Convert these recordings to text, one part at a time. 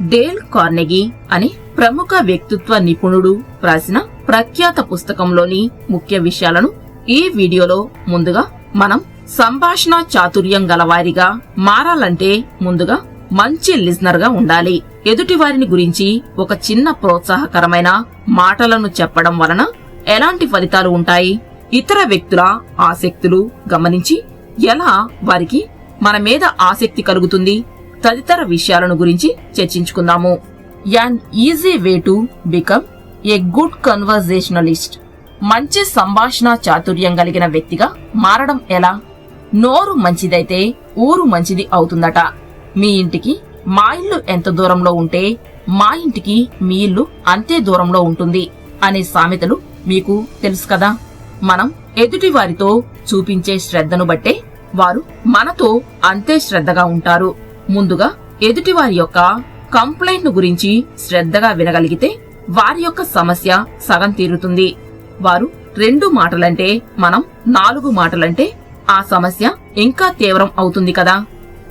Dale Carnegie అనే ప్రముఖ వ్యక్తిత్వ నిపుణుడు రాసిన ప్రఖ్యాత పుస్తకంలోని ముఖ్య విషయాలను ఈ వీడియోలో ముందుగా మనం సంభాషణ చాతుర్యం గలవారిగా మారాలంటే ముందుగా మంచి లిజనర్గా ఉండాలి. ఎదుటి వారిని గురించి ఒక చిన్న ప్రోత్సాహకరమైన మాటలను చెప్పడం వలన ఎలాంటి ఫలితాలు ఉంటాయి? ఇతర వ్యక్తుల ఆసక్తులు గమనించి ఎలా వారికి మన మీద ఆసక్తి కలుగుతుంది? తదితర విషయాలను గురించి చర్చించుకుందాము. An easy way to become a good conversationalist మంచి సంభాషణ చాతుర్యం కలిగిన వ్యక్తిగా మారడం ఎలా? నోరు మంచిదైతే ఊరు మంచిది అవుతుందట. మీ ఇంటికి మా ఇల్లు ఎంత దూరంలో ఉంటే మా ఇంటికి మీ ఇల్లు అంతే దూరంలో ఉంటుంది అనే సామెతలు మీకు తెలుసు కదా. మనం ఎదుటి వారితో చూపించే శ్రద్ధను బట్టే వారు మనతో అంతే శ్రద్ధగా ఉంటారు. ముందుగా ఎదుటి వారి యొక్క కంప్లైంట్ను గురించి శ్రద్ధగా వినగలిగితే వారి యొక్క సమస్య సగం తీరుతుంది. వారు రెండు మాటలంటే మనం నాలుగు మాటలంటే ఆ సమస్య ఇంకా తీవ్రం అవుతుంది కదా.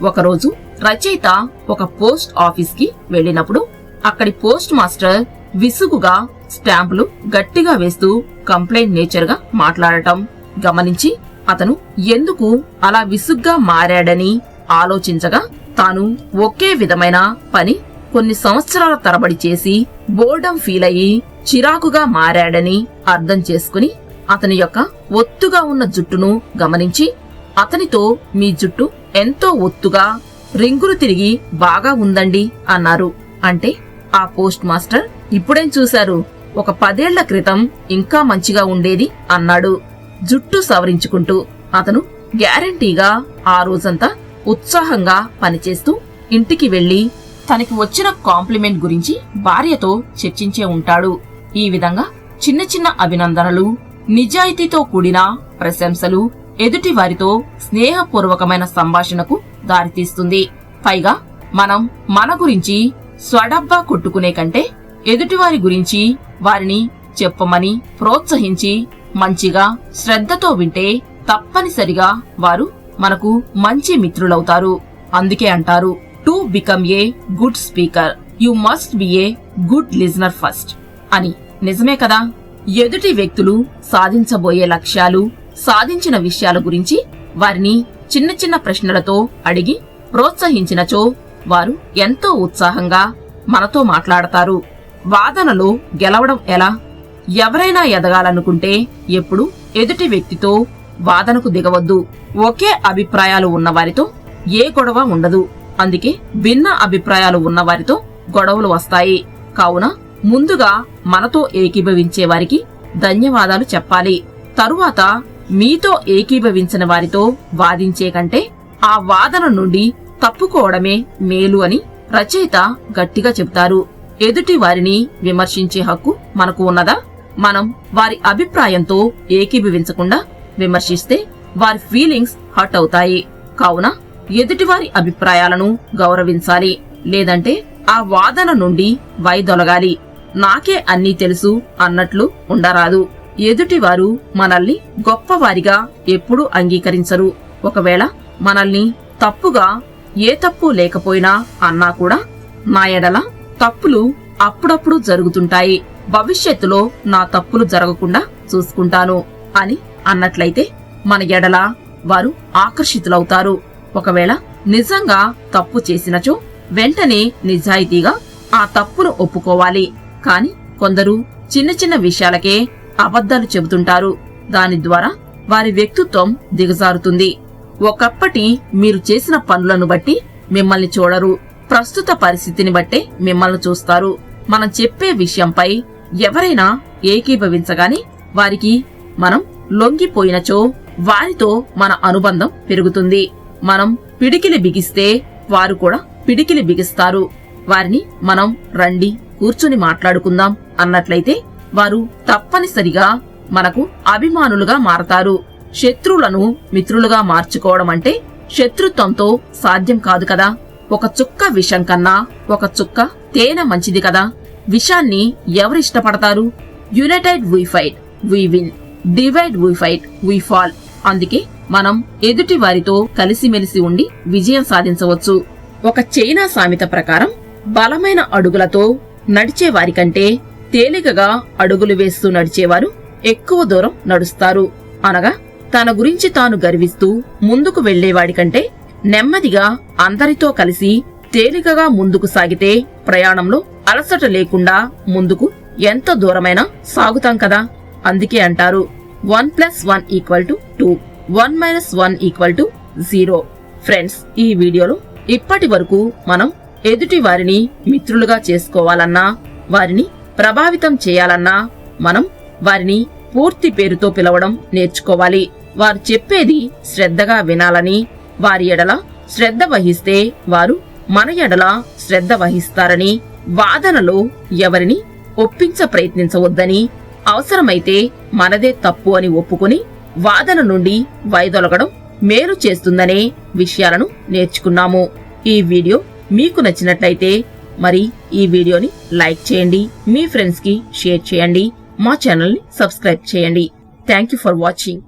ఒకరోజు రచయిత ఒక పోస్ట్ ఆఫీస్కి వెళ్ళినప్పుడు అక్కడి పోస్ట్ మాస్టర్ విసుగుగా స్టాంపులు గట్టిగా వేస్తూ కంప్లైంట్ నేచర్గా మాట్లాడటం. గమనించి అతను ఎందుకు అలా విసుగ్గా మారాడని ఆలోచించగా తాను ఒకే విధమైన పని కొన్ని సంవత్సరాల తరబడి చేసి బోర్డం ఫీల్ అయ్యి చిరాకుగా మారాడని అర్థం చేసుకుని అతని యొక్క ఒత్తుగా ఉన్న జుట్టును గమనించి అతనితో మీ జుట్టు ఎంతో ఒత్తుగా రింగులు తిరిగి బాగా ఉందండి అన్నారు. అంటే ఆ పోస్ట్ మాస్టర్ ఇప్పుడేం చూశారు? ఒక పదేళ్ళ క్రితం ఇంకా మంచిగా ఉండేది అన్నాడు. జుట్టు సవరించుకుంటూ అతను గ్యారంటీగా ఆ రోజంతా ఉత్సాహంగా పనిచేస్తూ ఇంటికి వెళ్ళి తనకి వచ్చిన కాంప్లిమెంట్ గురించి భార్యతో చర్చించే ఉంటాడు. ఈ విధంగా చిన్న చిన్న అభినందనలు నిజాయితీతో కూడిన ప్రశంసలు ఎదుటి వారితో స్నేహపూర్వకమైన సంభాషణకు దారితీస్తుంది. పైగా మనం మన గురించి స్వడబ్బా కొట్టుకునే కంటే ఎదుటివారి గురించి వారిని చెప్పమని ప్రోత్సహించి మంచిగా శ్రద్ధతో వింటే తప్పనిసరిగా వారు మనకు మంచి మిత్రులవుతారు. అందుకే అంటారు to become a good speaker you must be a good listener first అని. నిజమే కదా? ఎదుటి వ్యక్తులు సాధించబోయే లక్ష్యాలు సాధించిన విషయాల గురించి వారిని చిన్న చిన్న ప్రశ్నలతో అడిగి ప్రోత్సహించినచో వారు ఎంతో ఉత్సాహంగా మనతో మాట్లాడతారు. వాదనలో గెలవడం ఎలా? ఎవరైనా ఎదగాలనుకుంటే ఎప్పుడు ఎదుటి వ్యక్తితో వాదనకు దిగవద్దు. ఒకే అభిప్రాయాలు ఉన్నవారితో ఏ గొడవ ఉండదు. అందుకే భిన్న అభిప్రాయాలు ఉన్నవారితో గొడవలు వస్తాయి. కావున ముందుగా మనతో ఏకీభవించే వారికి ధన్యవాదాలు చెప్పాలి. తరువాత మీతో ఏకీభవించిన వారితో వాదించే కంటే ఆ వాదన నుండి తప్పుకోవడమే మేలు అని రచయిత గట్టిగా చెబుతారు. ఎదుటి వారిని విమర్శించే హక్కు మనకు ఉన్నదా? మనం వారి అభిప్రాయంతో ఏకీభవించకుండా విమర్శిస్తే వారి ఫీలింగ్స్ హర్ట్ అవుతాయి. కావున ఎదుటివారి అభిప్రాయాలను గౌరవించాలి. లేదంటే ఆ వాదన నుండి వైదొలగాలి. నాకే అన్నీ తెలుసు అన్నట్లు ఉండరాదు. ఎదుటివారు మనల్ని గొప్పవారిగా ఎప్పుడూ అంగీకరించరు. ఒకవేళ మనల్ని తప్పుగా ఏ తప్పు లేకపోయినా అన్నా కూడా నా ఎడల తప్పులు అప్పుడప్పుడు జరుగుతుంటాయి. భవిష్యత్తులో నా తప్పులు జరగకుండా చూసుకుంటాను అని అన్నట్లయితే మన ఎడల వారు ఆకర్షితులవుతారు. ఒకవేళ నిజంగా తప్పు చేసినచో వెంటనే నిజాయితీగా ఆ తప్పును ఒప్పుకోవాలి. కాని కొందరు చిన్న చిన్న విషయాలకే అబద్ధాలు చెబుతుంటారు. దాని ద్వారా వారి వ్యక్తిత్వం దిగజారుతుంది. ఒకప్పటి మీరు చేసిన పనులను బట్టి మిమ్మల్ని చూడరు. ప్రస్తుత పరిస్థితిని బట్టే మిమ్మల్ని చూస్తారు. మనం చెప్పే విషయంపై ఎవరైనా ఏకీభవించగాని వారికి మనం లొంగిపోయినచో వారితో మన అనుబంధం పెరుగుతుంది. మనం పిడికిలి బిగిస్తే వారు కూడా పిడికిలి బిగిస్తారు. వారిని మనం రండి కూర్చుని మాట్లాడుకుందాం అన్నట్లయితే వారు తప్పనిసరిగా మనకు అభిమానులుగా మారతారు. శత్రువులను మిత్రులుగా మార్చుకోవడం అంటే శత్రుత్వంతో సాధ్యం కాదు కదా. ఒక చుక్క విషం కన్నా ఒక చుక్క తేనె మంచిది కదా. విషాన్ని ఎవరు ఇష్టపడతారు? United we fight we win divide we fight we fall. అందుకే మనం ఎదుటి వారితో కలిసిమెలిసి ఉండి విజయం సాధించవచ్చు. ఒక చైనా సామెత ప్రకారం బలమైన అడుగులతో నడిచే వారికంటే తేలికగా అడుగులు వేస్తూ నడిచేవారు ఎక్కువ దూరం నడుస్తారు. అనగా తన గురించి తాను గర్విస్తూ ముందుకు వెళ్ళేవాడికంటే నెమ్మదిగా అందరితో కలిసి తేలికగా ముందుకు సాగితే ప్రయాణంలో అలసట లేకుండా ముందుకు ఎంత దూరమైనా సాగుతాం కదా? అందుకే అంటారు one plus one equal to two one minus one equal to zero. Friends ఈ వీడియోలో ఇప్పటి వరకు మనం ఎదుటి వారిని మిత్రులుగా చేసుకోవాలన్నా వారిని ప్రభావితం చేయాలన్నా మనం వారిని పూర్తి పేరుతో పిలవడం నేర్చుకోవాలి. వారు చెప్పేది శ్రద్ధగా వినాలని వారి ఎడల శ్రద్ధ వహిస్తే వారు మన ఎడల శ్రద్ధ వహిస్తారని వాదనలో ఎవరిని ఒప్పించ ప్రయత్నించవద్దని అవసరమైతే మనదే తప్పు అని ఒప్పుకొని వాదన నుండి వైదొలగడం మేలు చేస్తుందనే విషయాలను నేర్చుకున్నాము. ఈ వీడియో మీకు నచ్చినట్లయితే మరి ఈ వీడియోని లైక్ చేయండి మీ ఫ్రెండ్స్కి షేర్ చేయండి మా ఛానల్ని సబ్స్క్రైబ్ చేయండి. Thank you for watching.